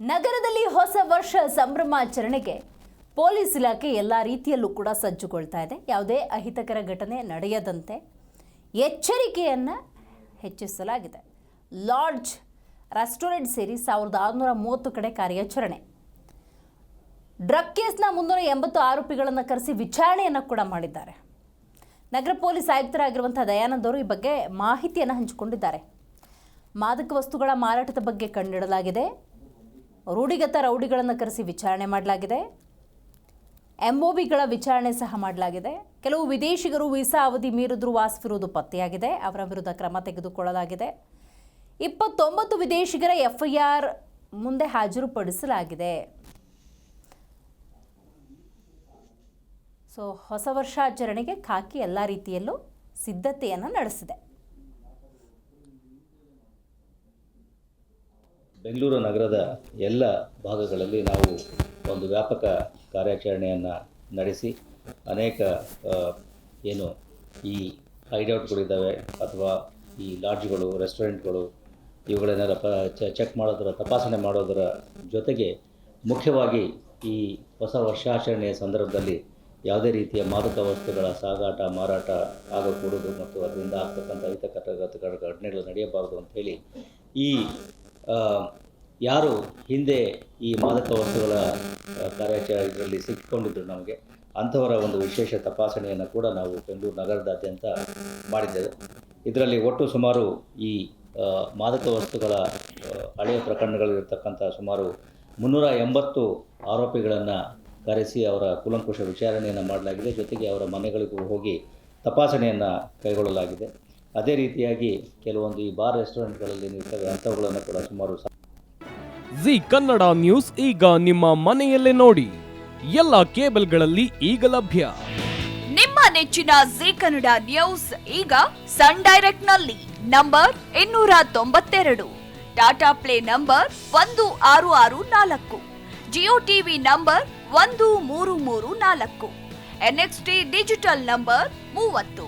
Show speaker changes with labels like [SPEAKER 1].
[SPEAKER 1] ನಗರದಲ್ಲಿ ಹೊಸ ವರ್ಷ ಸಂಭ್ರಮಾಚರಣೆಗೆ ಪೊಲೀಸ್ ಇಲಾಖೆ ಎಲ್ಲ ರೀತಿಯಲ್ಲೂ ಕೂಡ ಸಜ್ಜುಗೊಳ್ತಾ ಇದೆ. ಯಾವುದೇ ಅಹಿತಕರ ಘಟನೆ ನಡೆಯದಂತೆ ಎಚ್ಚರಿಕೆಯನ್ನು ಹೆಚ್ಚಿಸಲಾಗಿದೆ. ಲಾಡ್ಜ್ ರೆಸ್ಟೋರೆಂಟ್ ಸೇರಿ ಸಾವಿರದ ಆರುನೂರ ಮೂವತ್ತು ಕಡೆ ಕಾರ್ಯಾಚರಣೆ. ಡ್ರಗ್ ಕೇಸ್ನ ಮುನ್ನೂರ ಎಂಬತ್ತು ಆರೋಪಿಗಳನ್ನು ಕರೆಸಿ ವಿಚಾರಣೆಯನ್ನು ಕೂಡ ಮಾಡಿದ್ದಾರೆ. ನಗರ ಪೊಲೀಸ್ ಆಯುಕ್ತರಾಗಿರುವಂಥ ದಯಾನಂದ್ ಅವರು ಈ ಬಗ್ಗೆ ಮಾಹಿತಿಯನ್ನು ಹಂಚಿಕೊಂಡಿದ್ದಾರೆ. ಮಾದಕ ವಸ್ತುಗಳ ಮಾರಾಟದ ಬಗ್ಗೆ ಕಂಡಿಡಲಾಗಿದೆ ರೂಢಿಗತ ರೌಡಿಗಳನ್ನು ಕರೆಸಿ ವಿಚಾರಣೆ ಮಾಡಲಾಗಿದೆ. ಎಂಒಬಿಗಳ ವಿಚಾರಣೆ ಸಹ ಮಾಡಲಾಗಿದೆ. ಕೆಲವು ವಿದೇಶಿಗರು ವೀಸಾ ಅವಧಿ ಮೀರಿದ್ರೂ ವಾಸವಿರುವುದು ಪತ್ತೆಯಾಗಿದೆ. ಅವರ ವಿರುದ್ಧ ಕ್ರಮ ತೆಗೆದುಕೊಳ್ಳಲಾಗಿದೆ. ಇಪ್ಪತ್ತೊಂಬತ್ತು ವಿದೇಶಿಗರ ಎಫ್ಐಆರ್ ಮುಂದೆ ಹಾಜರುಪಡಿಸಲಾಗಿದೆ. ಸೊ, ಹೊಸ ವರ್ಷಾಚರಣೆಗೆ ಖಾಕಿ ಎಲ್ಲ ರೀತಿಯಲ್ಲೂ ಸಿದ್ಧತೆಯನ್ನು ನಡೆಸಿದೆ.
[SPEAKER 2] ಬೆಂಗಳೂರು ನಗರದ ಎಲ್ಲ ಭಾಗಗಳಲ್ಲಿ ನಾವು ಒಂದು ವ್ಯಾಪಕ ಕಾರ್ಯಾಚರಣೆಯನ್ನು ನಡೆಸಿ ಅನೇಕ ಏನು ಈ ಹೈಡೌಟ್ಗಳಿದ್ದಾವೆ ಅಥವಾ ಈ ಲಾಡ್ಜ್ಗಳು ರೆಸ್ಟೋರೆಂಟ್ಗಳು ಇವುಗಳನ್ನೆಲ್ಲ ಪ ಚೆಕ್ ಮಾಡೋದರ ತಪಾಸಣೆ ಮಾಡೋದರ ಜೊತೆಗೆ ಮುಖ್ಯವಾಗಿ ಈ ಹೊಸ ವರ್ಷಾಚರಣೆಯ ಸಂದರ್ಭದಲ್ಲಿ ಯಾವುದೇ ರೀತಿಯ ಮಾದಕ ವಸ್ತುಗಳ ಸಾಗಾಟ ಮಾರಾಟ ಆಗಕೂಡದು ಮತ್ತು ಅದರಿಂದ ಆಗ್ತಕ್ಕಂಥ ಅಹಿತಕರ ಘಟನೆಗಳು ನಡೆಯಬಾರದು ಅಂಥೇಳಿ ಈ ಆ, ಯಾರು ಹಿಂದೆ ಈ ಮಾದಕ ವಸ್ತುಗಳ ಆ, ಸಿಕ್ಕಿಕೊಂಡಿದ್ದರು ನಮಗೆ ಅಂಥವರ ಒಂದು ವಿಶೇಷ ತಪಾಸಣೆಯನ್ನು ಕೂಡ ನಾವು ಬೆಂಗಳೂರು ನಗರದಾದ್ಯಂತ ಮಾಡಿದ್ದೇವೆ. ಇದರಲ್ಲಿ ಒಟ್ಟು ಸುಮಾರು ಈ ಮಾದಕ ವಸ್ತುಗಳ ಹಳೆಯ ಪ್ರಕರಣಗಳಿರ್ತಕ್ಕಂಥ ಸುಮಾರು ಮುನ್ನೂರ ಎಂಬತ್ತು ಆರೋಪಿಗಳನ್ನು ಕರೆಸಿ ಅವರ ಕುಲಂಕುಷ ವಿಚಾರಣೆಯನ್ನು ಮಾಡಲಾಗಿದೆ. ಜೊತೆಗೆ ಅವರ ಮನೆಗಳಿಗೂ ಹೋಗಿ ತಪಾಸಣೆಯನ್ನು ಕೈಗೊಳ್ಳಲಾಗಿದೆ. ಅದೇ ರೀತಿಯಾಗಿ ಕೆಲವೊಂದು ಈ ಬಾರ್ ರೆಸ್ಟೋರೆಂಟ್ಗಳಲ್ಲಿ ಇರ್ತವೆ ಅಂಥವುಗಳನ್ನು ಕೂಡ ಸುಮಾರು
[SPEAKER 3] ಜಿ ಕನ್ನಡ ನ್ಯೂಸ್ ಈಗ ನಿಮ್ಮ ಮನೆಯಲ್ಲೇ ನೋಡಿ. ಎಲ್ಲ ಕೇಬಲ್ಗಳಲ್ಲಿ ಈಗ ಲಭ್ಯ.
[SPEAKER 4] ನಿಮ್ಮ ನೆಚ್ಚಿನ ಜಿ ಕನ್ನಡ ನ್ಯೂಸ್ ಈಗ ಸನ್ ಡೈರೆಕ್ಟ್ನಲ್ಲಿ ನಂಬರ್ ಇನ್ನೂರ ತೊಂಬತ್ತೆರಡು ಟಾಟಾ ಪ್ಲೇ ನಂಬರ್ ಒಂದು ಆರು ಆರು ನಾಲ್ಕು ಜಿಯೋ ಟಿವಿ ನಂಬರ್ ಒಂದು ಮೂರು ಮೂರು ನಾಲ್ಕು ಎನ್ಎಕ್ಸ್ಟಿ ಡಿಜಿಟಲ್ ನಂಬರ್ ಮೂವತ್ತು.